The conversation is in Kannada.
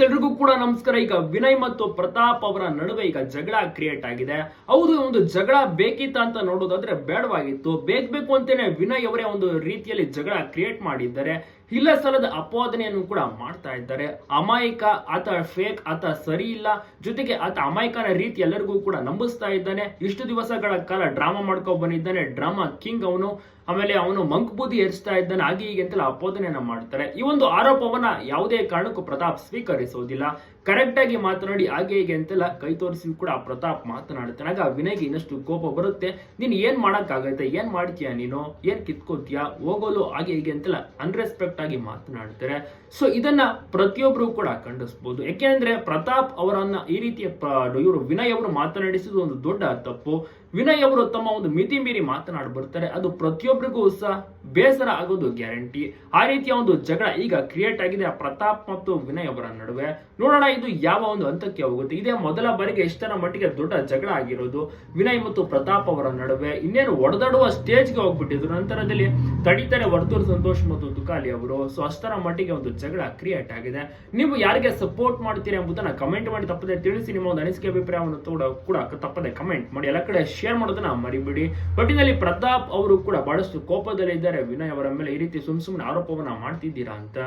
ಫ್ರೆಂಡ್ಸ್ ಎಲ್ರಿಗೂ ಕೂಡ ನಮಸ್ಕಾರ. ಈಗ ವಿನಯ್ ಮತ್ತು ಪ್ರತಾಪ್ ಅವರ ನಡುವೆ ಈಗ ಜಗಳ ಕ್ರಿಯೇಟ್ ಆಗಿದೆ. ಹೌದು, ಒಂದು ಜಗಳ ಬೇಕಿತ್ತ ಅಂತ ನೋಡೋದಾದ್ರೆ ಬೇಡವಾಗಿತ್ತು. ಬೇಕ್ ಬೇಕು ಅಂತಾನೆ ವಿನಯ್ ಅವರೇ ಒಂದು ರೀತಿಯಲ್ಲಿ ಜಗಳ ಕ್ರಿಯೇಟ್ ಮಾಡಿದ್ದಾರೆ. ಇಲ್ಲ ಅಪವಾದನೆಯನ್ನು ಕೂಡ ಮಾಡ್ತಾ ಇದ್ದಾರೆ. ಅಮಾಯಕ, ಆತ ಫೇಕ್ ಆತ ಸರಿ ಇಲ್ಲ. ಜೊತೆಗೆ ಆತ ಅಮಾಯಕನ ರೀತಿ ಎಲ್ಲರಿಗೂ ಕೂಡ ನಂಬಿಸ್ತಾ ಇದ್ದಾನೆ. ಇಷ್ಟು ದಿವಸಗಳ ಕಾಲ ಡ್ರಾಮಾ ಮಾಡ್ಕೊಂಡು ಬಂದಿದ್ದಾನೆ. ಡ್ರಾಮಾ ಕಿಂಗ್ ಅವನು. ಆಮೇಲೆ ಅವನು ಮಂಕ್ ಬೂದಿ ಎರಿಸ್ತಾ ಇದ್ದಾನೆ. ಹಾಗೆ ಹೀಗೆ ಅಂತೆಲ್ಲ ಅಪೋದನೆಯನ್ನ ಮಾಡ್ತಾರೆ. ಈ ಒಂದು ಆರೋಪವನ್ನ ಯಾವುದೇ ಕಾರಣಕ್ಕೂ ಪ್ರತಾಪ್ ಸ್ವೀಕರಿಸೋದಿಲ್ಲ ಕರೆಕ್ಟ್ ಆಗಿ ಮಾತನಾಡಿ ಹಾಗೆ ಹೀಗೆ ಅಂತೆಲ್ಲ ಕೈ ತೋರಿಸಿ ಕೂಡ ಪ್ರತಾಪ್ ಮಾತನಾಡ್ತಾನೆ ಆಗ ವಿನಯ್ಗೆ ಇನ್ನಷ್ಟು ಕೋಪ ಬರುತ್ತೆ. ನೀನ್ ಏನ್ ಮಾಡಕ್ಕಾಗತ್ತೆ? ಏನ್ ಮಾಡ್ತೀಯಾ ನೀನು? ಏನ್ ಕಿತ್ಕೋತಿಯಾ? ಹೋಗೋಲು ಹಾಗೆ ಹೀಗೆ ಅಂತೆಲ್ಲ ಅನ್ರೆಸ್ಪೆಕ್ಟ್ ಆಗಿ ಮಾತನಾಡ್ತಾರೆ ಸೊ ಇದನ್ನ ಪ್ರತಿಯೊಬ್ರು ಕೂಡ ಖಂಡಿಸಬಹುದು ಯಾಕೆಂದ್ರೆ ಪ್ರತಾಪ್ ಅವರನ್ನ ಈ ರೀತಿಯ ಇವರು ವಿನಯ್ ಅವರು ಮಾತನಾಡಿಸಿದ ಒಂದು ದೊಡ್ಡ ತಪ್ಪು. ವಿನಯ್ ಅವರು ತಮ್ಮ ಒಂದು ಮಿತಿ ಮೀರಿ ಮಾತನಾಡಿ ಬರ್ತಾರೆ ಅದು ಪ್ರತಿಯೊಬ್ಬರಿಗೂ ಸಹ ಬೇಸರ ಆಗೋದು ಗ್ಯಾರಂಟಿ. ಆ ರೀತಿಯ ಒಂದು ಜಗಳ ಈಗ ಕ್ರಿಯೇಟ್ ಆಗಿದೆ. ಪ್ರತಾಪ್ ಮತ್ತು ವಿನಯ್ ಅವರ ನಡುವೆ. ನೋಡೋಣ ಇದು ಯಾವ ಒಂದು ಹಂತಕ್ಕೆ ಹೋಗುತ್ತೆ. ಇದೇ ಮೊದಲ ಬಾರಿಗೆ ಎಷ್ಟರ ಮಟ್ಟಿಗೆ ದೊಡ್ಡ ಜಗಳ ಆಗಿರೋದು. ವಿನಯ್ ಮತ್ತು ಪ್ರತಾಪ್ ಅವರ ನಡುವೆ ಇನ್ನೇನು ಒಡೆದಾಡುವ ಸ್ಟೇಜ್ಗೆ ಹೋಗ್ಬಿಟ್ಟಿದ್ರು. ನಂತರದಲ್ಲಿ ತಡೀತಾರೆ ವರ್ತೂರ್ ಸಂತೋಷ್ ಮತ್ತು ತುಕಾಲಿ ಅವರು. ಸೊ ಅಷ್ಟರ ಮಟ್ಟಿಗೆ ಒಂದು ಜಗಳ ಕ್ರಿಯೇಟ್ ಆಗಿದೆ. ನೀವು ಯಾರಿಗೆ ಸಪೋರ್ಟ್ ಮಾಡ್ತೀರಿ ಎಂಬುದನ್ನ ಕಮೆಂಟ್ ಮಾಡಿ. ತಪ್ಪದೆ ತಿಳಿಸಿ. ನಿಮ್ಮ ಒಂದು ಅನಿಸಿಕೆ, ಅಭಿಪ್ರಾಯವನ್ನು ಕೂಡ ತಪ್ಪದೆ ಕಮೆಂಟ್ ಮಾಡಿ. ಎಲ್ಲ ಕಡೆ ಶೇರ್ ಮಾಡೋದನ್ನ ಮರಿಬಿಡಿ. ಒಟ್ಟಿನಲ್ಲಿ ಪ್ರತಾಪ್ ಅವರು ಕೂಡ ಬಹಳಷ್ಟು ಕೋಪದಲ್ಲಿದ್ದಾರೆ. ವಿನಯ್ ಅವರ ಮೇಲೆ ಈ ರೀತಿ ಸುಮ್ ಸುಮ್ಮನೆ ಆರೋಪವನ್ನ ಮಾಡ್ತಿದ್ದೀರಾ ಅಂತ